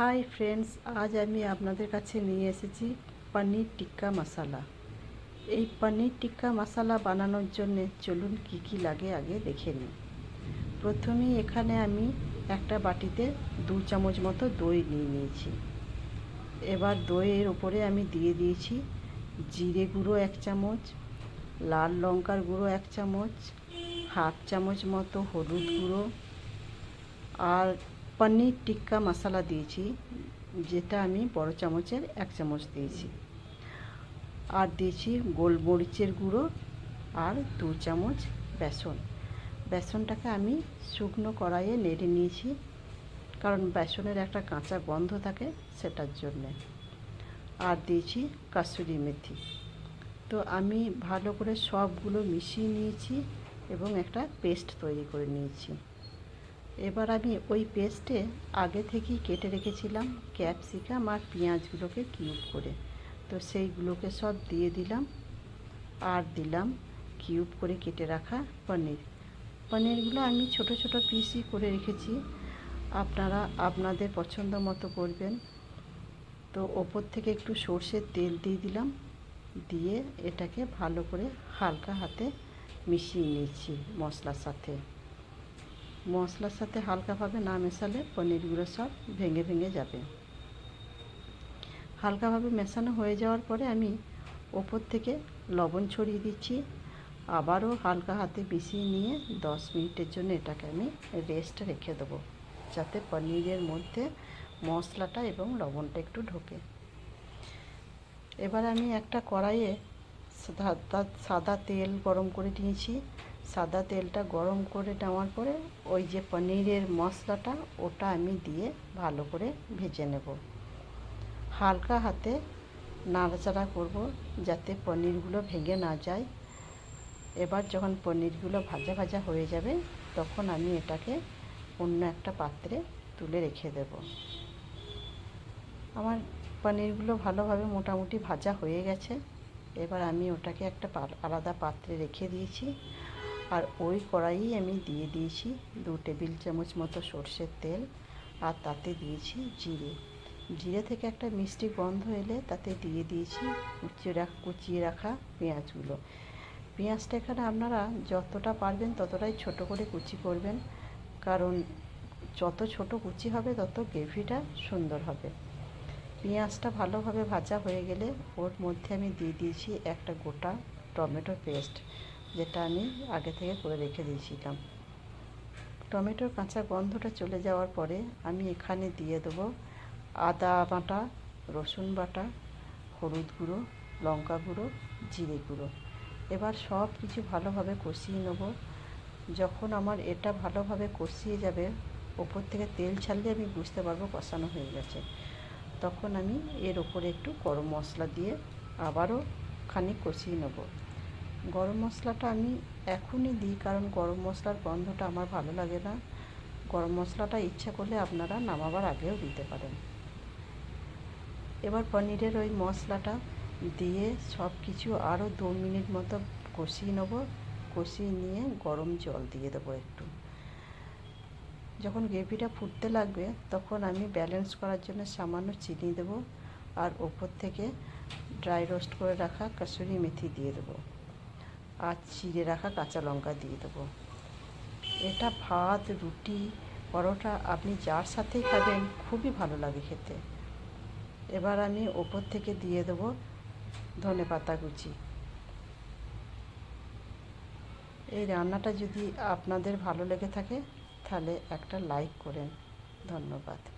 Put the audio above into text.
Hi friends আজ আমি আপনাদের কাছে নিয়ে এসেছি পনির টিক্কা মশালা। এই পনির টিক্কা মশালা বানানোর জন্য চলুন কি কি লাগে আগে দেখে নিই। প্রথমেই এখানে আমি একটা বাটিতে দু চামচ মতো দই নিয়ে নিয়েছি। এবার দইয়ের ওপরে আমি দিয়ে দিয়েছি জিরে গুঁড়ো এক চামচ, লাল লঙ্কার গুঁড়ো এক চামচ, হাফ চামচ মতো হলুদ গুঁড়ো, আর পনির টিক্কা মশলা দিয়েছি, যেটা আমি বড় চামচের এক চামচ দিয়েছি। আর দিয়েছি গোলমরিচের গুঁড়ো আর দু চামচ বেসন। বেসনটাকে আমি শুকনো কড়াইয়ে নেড়ে নিয়েছি, কারণ বেসনের একটা কাঁচা গন্ধ থাকে সেটার জন্যে। আর দিয়েছি কাসুরি মেথি। তো আমি ভালো করে সবগুলো মিশিয়ে নিয়েছি এবং একটা পেস্ট তৈরি করে নিয়েছি। এবার আমি ওই পেস্টে আগে থেকেই কেটে রেখেছিলাম ক্যাপসিকাম আর পেঁয়াজগুলোকে কিউব করে। তো সেইগুলোকে সব দিয়ে দিলাম আর দিলাম কিউব করে কেটে রাখা পনির। পনিরগুলো আমি ছোট ছোট পিসই করে রেখেছি। আপনারা, আপনাদের পছন্দ মতো করবেন। তো ওপর থেকে একটু সর্ষের তেল দিয়ে দিলাম। দিয়ে এটাকে ভালো করে হালকা হাতে মিশিয়ে নিয়েছি মশলার সাথে। মশলার সাথে হালকাভাবে না মেশালে পনিরগুলো সব ভেঙে ভেঙে যাবে। হালকাভাবে মেশানো হয়ে যাওয়ার পরে আমি ওপর থেকে লবণ ছড়িয়ে দিচ্ছি। আবারও হালকা হাতে মিশিয়ে নিয়ে দশ মিনিটের জন্য এটাকে আমি রেস্ট রেখে দেবো, যাতে পনিরের মধ্যে মশলাটা এবং লবণটা একটু ঢোকে। এবার আমি একটা কড়াইয়ে সাদা তেল গরম করে নিয়েছি। সাদা তেলটা গরম করে নেওয়ার পরে ওই যে পনিরের মশলাটা, ওটা আমি দিয়ে ভালো করে ভেজে নেব। হালকা হাতে নাড়াচাড়া করব যাতে পনিরগুলো ভেঙে না যায়। এবার যখন পনিরগুলো ভাজা ভাজা হয়ে যাবে, তখন আমি এটাকে অন্য একটা পাত্রে তুলে রেখে দেব। আমার পনিরগুলো ভালোভাবে মোটামুটি ভাজা হয়ে গেছে। এবার আমি ওটাকে একটা আলাদা পাত্রে রেখে দিয়েছি। আর ওই কড়াইয়ে আমি দিয়ে দিয়েছি দু টেবিল চামচ মতো সর্ষের তেল আর তাতে দিয়েছি জিরে। জিরে থেকে একটা মিষ্টি গন্ধ এলে তাতে দিয়ে দিয়েছি কুচিয়ে রাখা কুচিয়ে রাখা পেঁয়াজগুলো। পেঁয়াজটা এখানে আপনারা যতটা পারবেন ততটাই ছোট করে কুচি করবেন, কারণ যত ছোট কুচি হবে তত গ্রেভিটা সুন্দর হবে। পেঁয়াজটা ভালোভাবে ভাজা হয়ে গেলে ওর মধ্যে আমি দিয়ে দিয়েছি একটা গোটা টমেটো পেস্ট। যেটা আমি আগে থেকে করে রেখে দিয়েছিলাম। টমেটোর কাঁচা গন্ধটা চলে যাওয়ার পরে আমি এখানে দিয়ে দেবো আদা বাটা, রসুন বাটা, হলুদ গুঁড়ো, লঙ্কা গুঁড়ো, জিরে গুঁড়ো। এবার সব কিছু ভালোভাবে কষিয়ে নেব। যখন আমার এটা ভালোভাবে কষিয়ে যাবে, ওপর থেকে তেল ছাড়লে আমি বুঝতে পারব কষানো হয়ে গেছে। তখন আমি এর ওপরে একটু গরম মশলা দিয়ে আবারও খানিক কষিয়ে নেব। গরম মশলাটা আমি এখনই দিই, কারণ গরম মশলার গন্ধটা আমার ভালো লাগে না। গরম মশলাটা ইচ্ছা করলে আপনারা নামাবার আগেও দিতে পারেন। এবার পনিরের ওই মশলাটা দিয়ে সব কিছু আরও দু মিনিট মতো কষিয়ে নেব। কষিয়ে নিয়ে গরম জল দিয়ে দেবো একটু। যখন গ্রেভিটা ফুটতে লাগবে, তখন আমি ব্যালেন্স করার জন্য সামান্য চিনি দেব। আর ওপর থেকে ড্রাই রোস্ট করে রাখা কাসুরি মেথি দিয়ে দেবো। আর চিড়ে রাখা কাঁচা লঙ্কা দিয়ে দেবো। এটা ভাত, রুটি, পরোটা আপনি যার সাথেই খাবেন, খুবই ভালো লাগে খেতে। এবার আমি ওপর থেকে দিয়ে দেবো ধনে পাতা কুচি। এই রান্নাটা যদি আপনাদের ভালো লেগে থাকে, তাহলে একটা লাইক করেন। ধন্যবাদ।